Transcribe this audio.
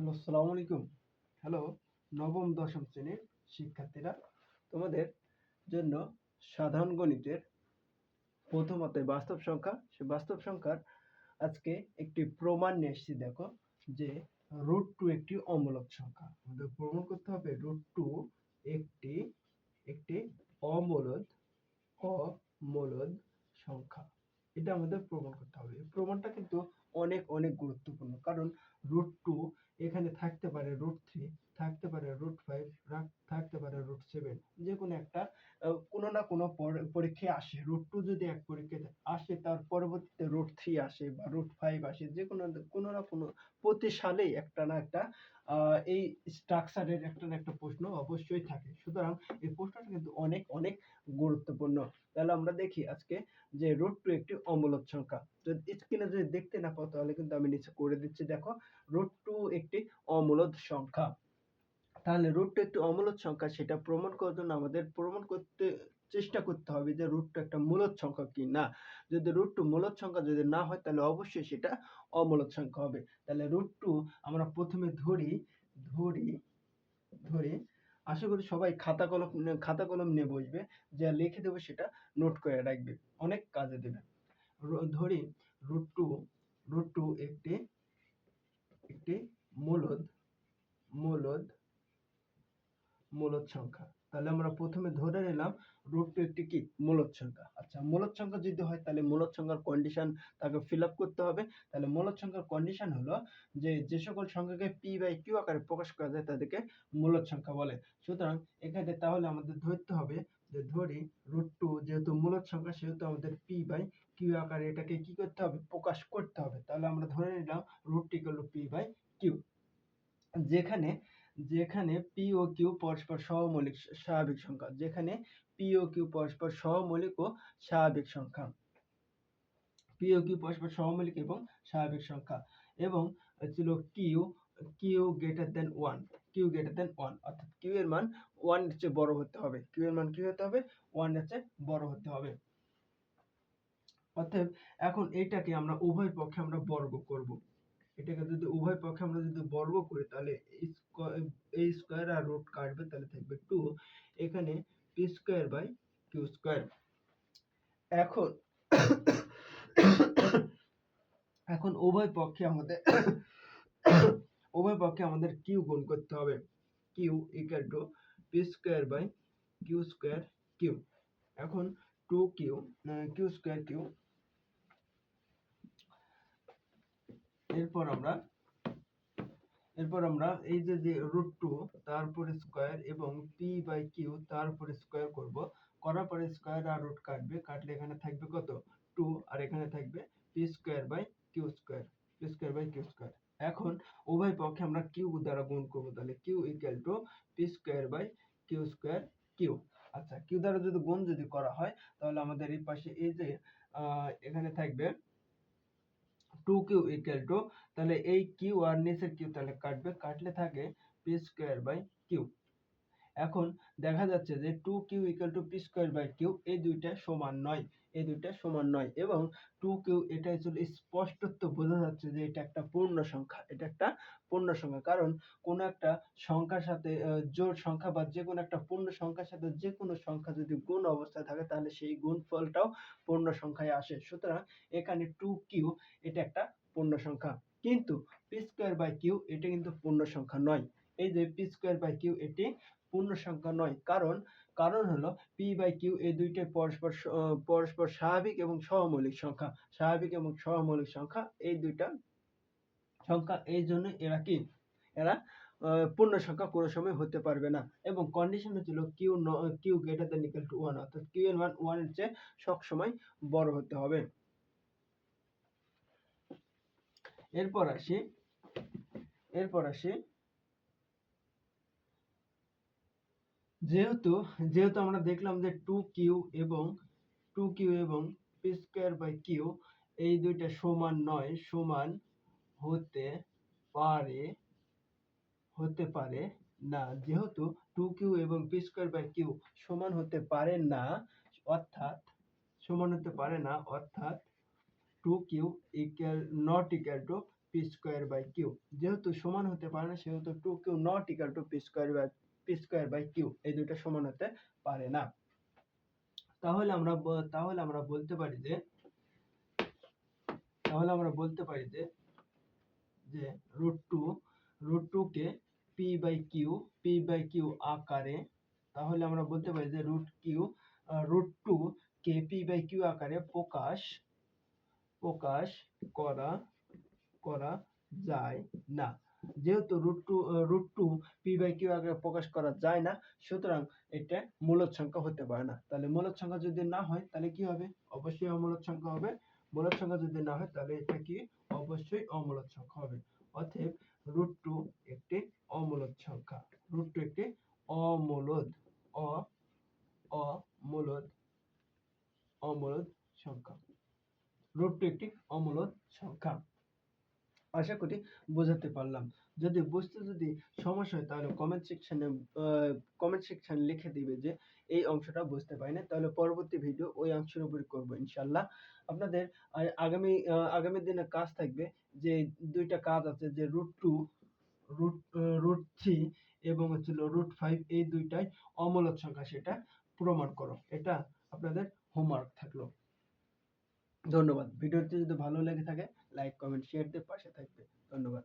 Hello, আসসালামু আলাইকুম। Hello, নবম, দশম শ্রেণির শিক্ষার্থীরা, তোমাদের জন্য সাধারণ গণিতের বাস্তব সংখ্যা। সে বাস্তব সংখ্যার আজকে একটি প্রমাণ নিয়ে এসেছি, দেখো, যে রুট টু একটি অমূলক সংখ্যা। আমাদের প্রমাণ করতে হবে রুট টু একটি একটি অমূলদ অমূলদ সংখ্যা। এটা আমাদের প্রমাণ করতে হবে। প্রমাণটা কিন্তু অনেক অনেক গুরুত্বপূর্ণ। কারণ রুট টু এখানে থাকতে পারে রুট থ্রি থাকতে পারে রুট ফাইভ থাকতে পারে রুট সেভেন যে কোনো একটা কোনো না কোনো পর- পরীক্ষায় আসে। রুট টু যদি এক পরীক্ষায় আসে, তার পরবর্তীতে রুট থ্রি আসে বা রুট ফাইভ আসে যে কোনো কোনো না কোনো প্রতি সালেই একটা না একটা এই স্ট্রাকচারের একটা না একটা প্রশ্ন অবশ্যই থাকে। সুতরাং এই প্রশ্নটা কিন্তু অনেক অনেক গুরুত্বপূর্ণ। তাহলে আমরা দেখি আজকে যে রুট টু একটি অমূলক সংখ্যা। যদি স্ক্রিনে যদি দেখতে না পাও, তাহলে কিন্তু আমি নিচে করে দিচ্ছি, দেখো। রুট টু একটি অমূলদ সংখ্যা। তাহলে রুট টু একটি অমূলদ সংখ্যা, সেটা প্রমাণ করার জন্য আমাদের প্রমাণ করতে চেষ্টা করতে হবে যে রুট টু একটা মূলদ সংখ্যা কি না। যদি রুট টু মূলদ সংখ্যা যদি না হয়, তাহলে অবশ্যই সেটা অমূলদ সংখ্যা হবে। তাহলে রুট টু আমরা প্রথমে ধরি ধরি ধরি। আশা করি সবাই খাতা কলম খাতা কলম নিয়ে বসবে। যা লিখে দেবো সেটা নোট করে রাখবে। অনেক কাজে দেবে। ধরি রুট টু একটি একটি মূলদ মূলদ মূলদ সংখ্যা। তাহলে আমরা প্রথমে ধরে নিলাম রুট টু একটি কি? মূলদ সংখ্যা। আচ্ছা মূলদ সংখ্যা যদি হয়, তাহলে মূলদ সংখ্যার কন্ডিশন তাকে ফিল আপ করতে হবে। তাহলে মূলদ সংখ্যার কন্ডিশন হলো যে যে সকল সংখ্যাকে পি বাই কিউ আকারে প্রকাশ করা যায়, তাদেরকে মূলদ সংখ্যা বলে। সুতরাং এখানে তাহলে আমাদের ধরতে হবে যে, ধরি রুট টু যেহেতু মূলদ সংখ্যা, সেহেতু আমাদের পি বাই কিউ আকারে এটাকে কি করতে হবে? প্রকাশ করতে হবে। তাহলে আমরা ধরে নিলাম root two P by Q যেখানে যেখানে পি ও কিউ পরস্পর সহমৌলিক স্বাভাবিক সংখ্যা। যেখানে পি ও কিউ পরস্পর সহমৌলিক ও স্বাভাবিক সংখ্যা। পি ও কিউ পরস্পর সহমৌলিক এবং স্বাভাবিক সংখ্যা। এবং ছিল Q Q greater than one Q greater than one অর্থাৎ কিউ এর মান ওয়ানের চেয়ে বড় হতে হবে। কিউ এর মান কি হতে হবে? ওয়ানের চেয়ে বড় হতে হবে। অতএব এখন এইটাকে আমরা উভয় পক্ষে আমরা বর্গ করব। এটাকে যদি উভয় পক্ষে আমরা যদি বর্গ করি, তাহলে এই স্কোয়ার আর রুট কাটবে, তাহলে থাকবে টু এখানে P square by Q square এখন এখন উভয় পক্ষে আমাদের, উভয় পক্ষে আমাদের কিউ গুণ করতে হবে। Q equal to P square by Q square Q এখন two Q Q square Q এরপর আমরা এরপর আমরা এই যে যে রুট টু তারপরে স্কোয়ার এবং পি বাই কিউ তারপরে স্কোয়ার করব। করার পরে স্কোয়ার আর রুট কাটবে। কাটলে এখানে থাকবে কত? টু আর এখানে থাকবে P square by Q square P square by Q square এখন উভয় পক্ষে আমরা কিউ দ্বারা গুণ করব। তাহলে Q equal to P square by Q square Q আচ্ছা কিউ দ্বারা যদি গুণ যদি করা হয়, তাহলে আমাদের এই পাশে এই যে এখানে থাকবে টু কিউ ইকুয়াল টু তাহলে এই কিউ আর নিচের কিউ তাহলে কাটবে, কাটলে থাকে পি স্কোয়ার বাই কিউ এখন দেখা যাচ্ছে যে two Q equal to P square by Q এই দুইটা সমান নয়, এই দুইটা সমান নয় এবং টু কিউ এটা আসলে স্পষ্টত বোঝা যাচ্ছে যে এটা একটা পূর্ণ সংখ্যা, এটা একটা পূর্ণ সংখ্যা কারণ কোনো একটা সংখ্যার সাথে জোড় সংখ্যা বা যে কোনো একটা পূর্ণ সংখ্যার সাথে যে কোনো সংখ্যা যদি গুণ অবস্থায় থাকে তাহলে সেই গুণফলটাও পূর্ণ সংখ্যায় আসে। সুতরাং এখানে টু কিউ এটা একটা পূর্ণ সংখ্যা। কিন্তু পি স্কোয়ার বাই কিউ এটা কিন্তু পূর্ণ সংখ্যা নয়। এই যে পি স্কোয়ার বাই কিউ এটি পূর্ণ সংখ্যা নয়। কারণ কারণ হলো পি বাই কিউ এই দুইটাই পরস্পর পরস্পর স্বাভাবিক এবং সহমৌলিক সংখ্যা। স্বাভাবিক এবং সহমৌলিক সংখ্যা এই দুইটা সংখ্যা, এই জন্য এরা কি? এরা পূর্ণ সংখ্যা কোনো সময় হতে পারবে না। এবং কন্ডিশন হচ্ছিল কিউ ন Q greater than equal to one অর্থাৎ কিউ এর মান ওয়ানের চেয়ে সবসময় বড় হতে হবে। এরপর আসি এরপর আসি যেহেতু যেহেতু আমরা দেখলাম যে টু কিউ এবং টু কিউ এবং পি স্কোয়ার বাই কিউ এই দুইটা সমান নয়, সমান হতে পারে হতে পারে না। যেহেতু টু কিউ এবং পি স্কোয়ার বাই কিউ সমান হতে পারে না, অর্থাৎ, সমান হতে পারে না, অর্থাৎ two q equal not equal to p square by q যেহেতু সমান হতে পারে না, সেহেতু two q not equal to p square by p square by এই দুইটা সমান হতে পারে না। তাহলে আমরা তাহলে আমরা বলতে পারি যে, তাহলে আমরা বলতে পারি যে যে root two root two K p by q p by q আকারে, তাহলে আমরা বলতে পারি যে রুট কিউ রুট টু কে পি বাই কিউ আকারে প্রকাশ প্রকাশ করা করা যায় না। যেহেতু root two root two p by q আকারে প্রকাশ করা যায় না, সুতরাং এটা মূলদ সংখ্যা হতে পারে না। তাহলে মূলদ সংখ্যা যদি না হয়, তাহলে কি হবে? অবশ্যই অমূলদ সংখ্যা হবে। মূলদ সংখ্যা যদি না হয়, তাহলে এটা কি? অবশ্যই অমূলদ সংখ্যা হবে। অতএব রুট টু একটি অমূলদ সংখ্যা। রুট টু একটি অমূলদ অ অমূলদ অমূলদ সংখ্যা। রুট টু একটি অমূলদ সংখ্যা। আশা করি বোঝাতে পারলাম। যদি বুঝতে যদি সমস্যা হয়, তাহলে কমেন্ট সেকশনে কমেন্ট সেকশনে লিখে দিবে যে, এই অংশটা বুঝতে পারি না তাহলে পরবর্তী ভিডিও ওই অংশের উপরে করব ইনশাল্লাহ আপনাদের আগামী আগামী দিনে কাজ থাকবে যে, দুইটা কাজ আছে যে root two root root three এবং হচ্ছিল রুট ফাইভ এই দুইটাই অমূলদ সংখ্যা সেটা প্রমাণ করো। এটা আপনাদের হোমওয়ার্ক থাকল। ধন্যবাদ। ভিডিওটি যদি ভালো লেগে থাকে লাইক কমেন্ট শেয়ার দিয়ে পাশে থাকবে। ধন্যবাদ।